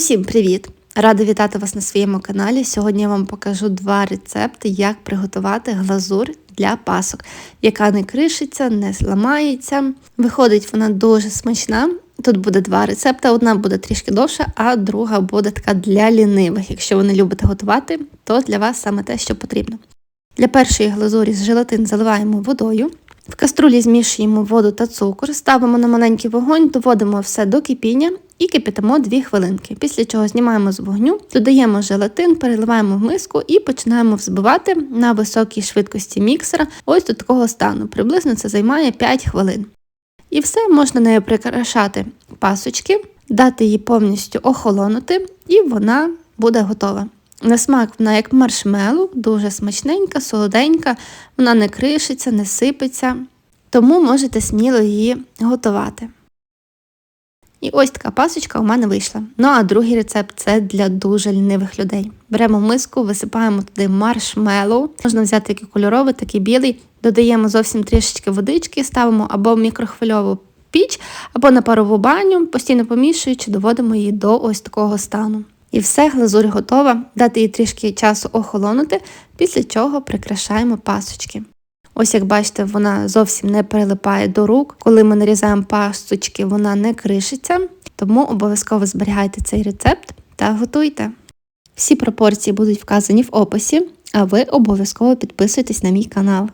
Усім привіт! Рада вітати вас на своєму каналі. Сьогодні я вам покажу два рецепти, як приготувати глазур для пасок, яка не кришиться, не зламається. Виходить вона дуже смачна. Тут буде два рецепти. Одна буде трішки довша, а друга буде така для лінивих. Якщо ви не любите готувати, то для вас саме те, що потрібно. Для першої глазурі з желатин заливаємо водою. В каструлі змішуємо воду та цукор, ставимо на маленький вогонь, доводимо все до кипіння і кипятимо 2 хвилинки. Після чого знімаємо з вогню, додаємо желатин, переливаємо в миску і починаємо взбивати на високій швидкості міксера ось до такого стану. Приблизно це займає 5 хвилин. І все можна нею прикрашати пасочки, дати їй повністю охолонути, і вона буде готова. На смак вона як маршмелу, дуже смачненька, солоденька, вона не кришиться, не сипеться, тому можете сміло її готувати. І ось така пасочка у мене вийшла. Ну а другий рецепт це для дуже лінивих людей. Беремо миску, висипаємо туди маршмеллоу. Можна взяти який кольоровий, такий білий, додаємо зовсім трішечки водички, ставимо або в мікрохвильову піч, або на парову баню, постійно помішуючи, доводимо її до ось такого стану. І все, глазурь готова, дати їй трішки часу охолонути, після чого прикрашаємо пасочки. Ось як бачите, вона зовсім не прилипає до рук. Коли ми нарізаємо пасточки, вона не кришиться, тому обов'язково зберігайте цей рецепт та готуйте. Всі пропорції будуть вказані в описі, а ви обов'язково підписуйтесь на мій канал.